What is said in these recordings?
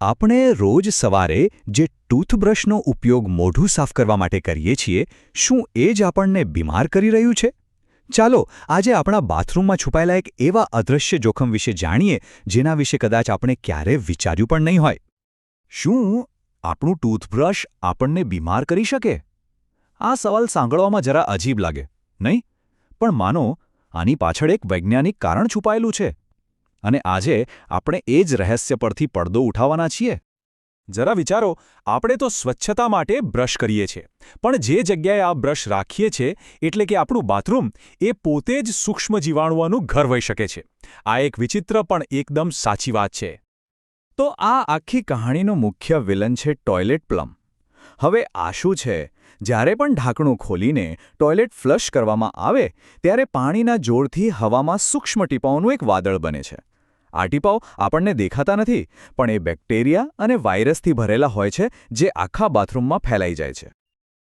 આપણે રોજ સવારે જે ટૂથબ્રશનો ઉપયોગ મોઢું સાફ કરવા માટે કરીએ છીએ, શું એ જ આપણને બીમાર કરી રહ્યું છે? ચાલો, આજે આપણા બાથરૂમમાં છુપાયેલા એક એવા અદૃશ્ય જોખમ વિશે જાણીએ, જેના વિશે કદાચ આપણે ક્યારેય વિચાર્યું પણ નહીં હોય. શું આપણું ટૂથબ્રશ આપણને બીમાર કરી શકે? આ સવાલ સાંભળવામાં જરા અજીબ લાગે, નહીં? પણ માનો, આની પાછળ એક વૈજ્ઞાનિક કારણ છુપાયેલું છે. અને આજે આપણે એ જ રહસ્ય પરથી પડદો ઉઠાવવાના છીએ? જરા વિચારો, આપણે તો સ્વચ્છતા માટે બ્રશ કરીએ છીએ. પણ જે જગ્યાએ આ બ્રશ રાખીએ છીએ, એટલે કે આપણું બાથરૂમ, એ પોતે જ સૂક્ષ્મ જીવાણુઓનું ઘર હોઈ શકે છે. આ એક વિચિત્ર પણ એકદમ સાચી વાત છે. તો આ આખી કહાણીનો મુખ્ય વિલન છે ટોયલેટ પ્લમ. હવે આ શું છે? જ્યારે પણ ઢાંકણું ખોલીને ટોયલેટ ફ્લશ કરવામાં આવે, ત્યારે પાણીના જોરથી હવામાં સૂક્ષ્મ ટીપાઓનું એક વાદળ બને છે. આ ટીપાઓ આપણને દેખાતા નથી, પણ એ બેક્ટેરિયા અને વાયરસથી ભરેલા હોય છે, જે આખા બાથરૂમમાં ફેલાઈ જાય છે.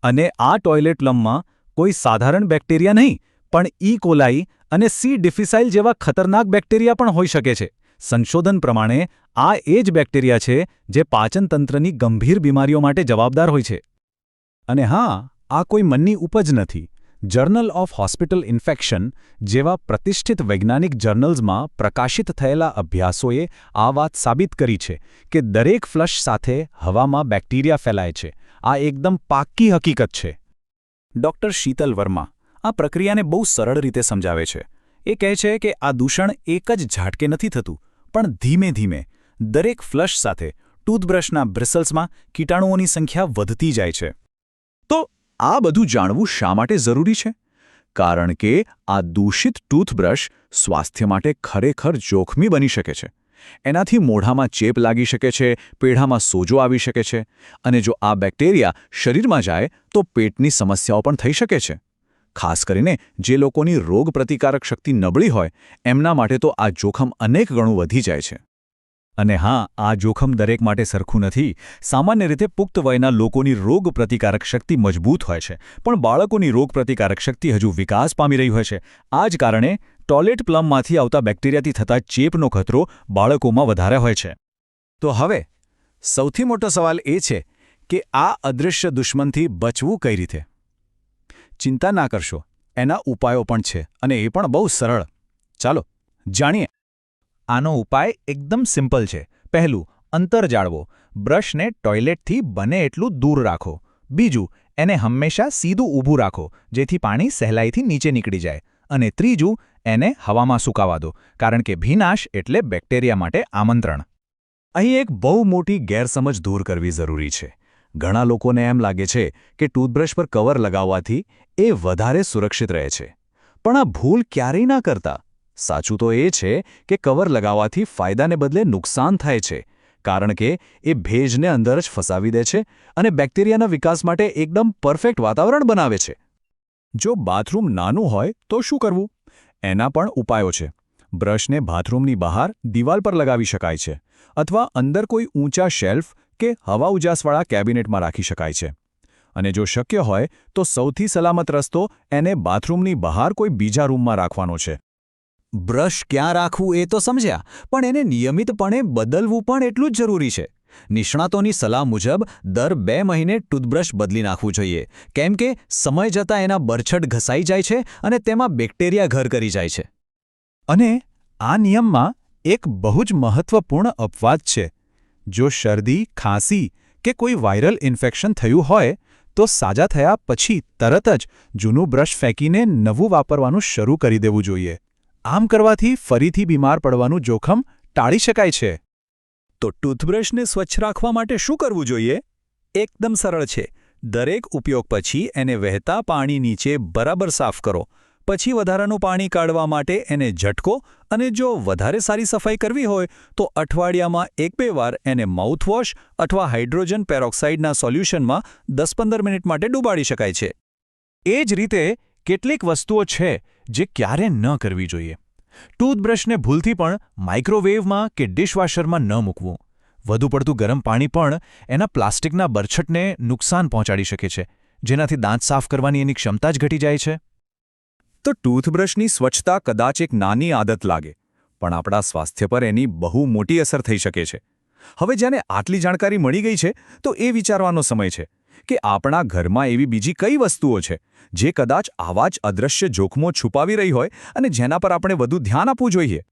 અને આ ટોયલેટ લમમાં કોઈ સાધારણ બેક્ટેરિયા નહીં, પણ ઈ કોલાઈ અને સી ડિફિસાઇલ જેવા ખતરનાક બેક્ટેરિયા પણ હોઈ શકે છે. સંશોધન પ્રમાણે, આ એ જ બેક્ટેરિયા છે જે પાચનતંત્રની ગંભીર બીમારીઓ માટે જવાબદાર હોય છે. અને હા, આ કોઈ મનની ઉપજ નથી. જર્નલ ઓફ હોસ્પિટલ ઇન્ફેક્શન જેવા પ્રતિષ્ઠિત વૈજ્ઞાનિક જર્નલ્સમાં પ્રકાશિત થયેલા અભ્યાસોએ આ વાત સાબિત કરી છે કે દરેક ફ્લશ સાથે હવામાં બેક્ટેરિયા ફેલાય છે. આ એકદમ પાક્કી હકીકત છે. ડૉક્ટર શીતલ વર્મા આ પ્રક્રિયાને બહુ સરળ રીતે સમજાવે છે. એ કહે છે કે આ દૂષણ એક જ ઝાટકે નથી થતું, પણ ધીમે ધીમે દરેક ફ્લશ સાથે ટૂથબ્રશના બ્રિસલ્સમાં કીટાણુઓની સંખ્યા વધતી જાય છે. તો આ બધું જાણવું શા માટે જરૂરી છે? કારણ કે આ દૂષિત ટૂથબ્રશ સ્વાસ્થ્ય માટે ખરેખર જોખમી બની શકે છે. એનાથી મોઢામાં ચેપ લાગી શકે છે, પેઢામાં સોજો આવી શકે છે અને જો આ બેક્ટેરિયા શરીરમાં જાય તો પેટની સમસ્યાઓ પણ થઈ શકે છે. ખાસ કરીને જે લોકોની રોગપ્રતિકારક શક્તિ નબળી હોય, એમના માટે તો આ જોખમ અનેક ગણું વધી જાય છે. અને હા, આ જોખમ દરેક માટે સરખું નથી. સામાન્ય રીતે પુખ્ત વયના લોકોની રોગપ્રતિકારક શક્તિ મજબૂત હોય છે, પણ બાળકોની રોગપ્રતિકારક શક્તિ હજુ વિકાસ પામી રહી હોય છે. આ જ કારણે ટોયલેટ પ્લમમાંથી આવતા બેક્ટેરિયાથી થતા ચેપનો ખતરો બાળકોમાં વધારે હોય છે. તો હવે, સૌથી મોટો સવાલ એ છે કે આ અદૃશ્ય દુશ્મનથી બચવું કઈ રીતે? ચિંતા ના કરશો. એના ઉપાયો પણ છે અને એ પણ બહુ સરળ. ચાલો, જાણીએ. આનો ઉપાય એકદમ સિમ્પલ છે. પહેલું, અંતર જાળવો. બ્રશને ટોયલેટથી બને એટલું દૂર રાખો. બીજું, એને હંમેશા સીધું ઊભું રાખો, જેથી પાણી સહેલાઈથી નીચે નીકળી જાય. અને ત્રીજું, એને હવામાં સુકાવા દો, કારણ કે ભીનાશ એટલે બેક્ટેરિયા માટે આમંત્રણ. અહીં એક બહુ મોટી ગેરસમજ દૂર કરવી જરૂરી છે. ઘણા લોકોને એમ લાગે છે કે ટૂથબ્રશ પર કવર લગાવવાથી એ વધારે સુરક્ષિત રહે છે. પણ આ ભૂલ ક્યારેય ના કરતા. સાચું તો એ છે કે કવર લગાવવાથી ફાયદાને બદલે નુકસાન થાય છે, કારણ કે એ ભેજને અંદર જ ફસાવી દે છે અને બેક્ટેરિયાના વિકાસ માટે એકદમ પરફેક્ટ વાતાવરણ બનાવે છે. જો બાથરૂમ નાનું હોય તો શું કરવું? એના પણ ઉપાયો છે. બ્રશને બાથરૂમની બહાર દિવાલ પર લગાવી શકાય છે, અથવા અંદર કોઈ ઊંચા શેલ્ફ કે હવા ઉજાસવાળા કેબિનેટમાં રાખી શકાય છે. અને જો શક્ય હોય, તો સૌથી સલામત રસ્તો એને બાથરૂમની બહાર કોઈ બીજા રૂમમાં રાખવાનો છે. બ્રશ ક્યાં રાખવું એ તો સમજ્યા, પણ એને નિયમિતપણે બદલવું પણ એટલું જ જરૂરી છે. નિષ્ણાતોની સલાહ મુજબ દર બે મહિને ટૂથબ્રશ બદલી નાખવું જોઈએ. કેમ કે સમય જતાં એના બરછટ ઘસાઈ જાય છે અને તેમાં બેક્ટેરિયા ઘર કરી જાય છે. અને આ નિયમમાં એક બહુ જ મહત્વપૂર્ણ અપવાદ છે. જો શરદી, ખાંસી કે કોઈ વાયરલ ઇન્ફેક્શન થયું હોય, તો સાજા થયા પછી તરત જ જૂનું બ્રશ ફેંકીને નવું વાપરવાનું શરૂ કરી દેવું જોઈએ. આમ કરવાથી ફરીથી બીમાર પડવાનું જોખમ ટાળી શકાય છે. તો ટૂથબ્રશને સ્વચ્છ રાખવા માટે શું કરવું જોઈએ? એકદમ સરળ છે. દરેક ઉપયોગ પછી એને વહેતા પાણી નીચે બરાબર સાફ કરો. પછી વધારાનું પાણી કાઢવા માટે એને ઝટકો અને જો વધારે સારી સફાઈ કરવી હોય, તો અઠવાડિયામાં એક બે વાર એને માઉથવોશ અથવા હાઇડ્રોજન પેરોક્સાઇડના સોલ્યુશનમાં દસ પંદર મિનિટ માટે ડૂબાડી શકાય છે. એ જ રીતે કેટલીક વસ્તુઓ છે જે ક્યારે ન કરવી જોઈએ. ટૂથબ્રશને ભૂલથી પણ માઇક્રોવેવમાં કે ડિશવોશરમાં ન મૂકવું. વધુ પડતું ગરમ પાણી પણ એના પ્લાસ્ટિકના બરછટને નુકસાન પહોંચાડી શકે છે, જેનાથી દાંત સાફ કરવાની એની ક્ષમતા જ ઘટી જાય છે. તો ટૂથબ્રશની સ્વચ્છતા કદાચ એક નાની આદત લાગે, પણ આપણા સ્વાસ્થ્ય પર એની બહુ મોટી અસર થઈ શકે છે. હવે જેને આટલી જાણકારી મળી ગઈ છે, તો એ વિચારવાનો સમય છે કે આપણા ઘરમાં એવી બીજી કઈ વસ્તુઓ છે, જે કદાચ આવા જ અદ્રશ્ય જોખમો છુપાવી રહી હોય અને જેના પર આપણે વધુ ધ્યાન આપવું જોઈએ.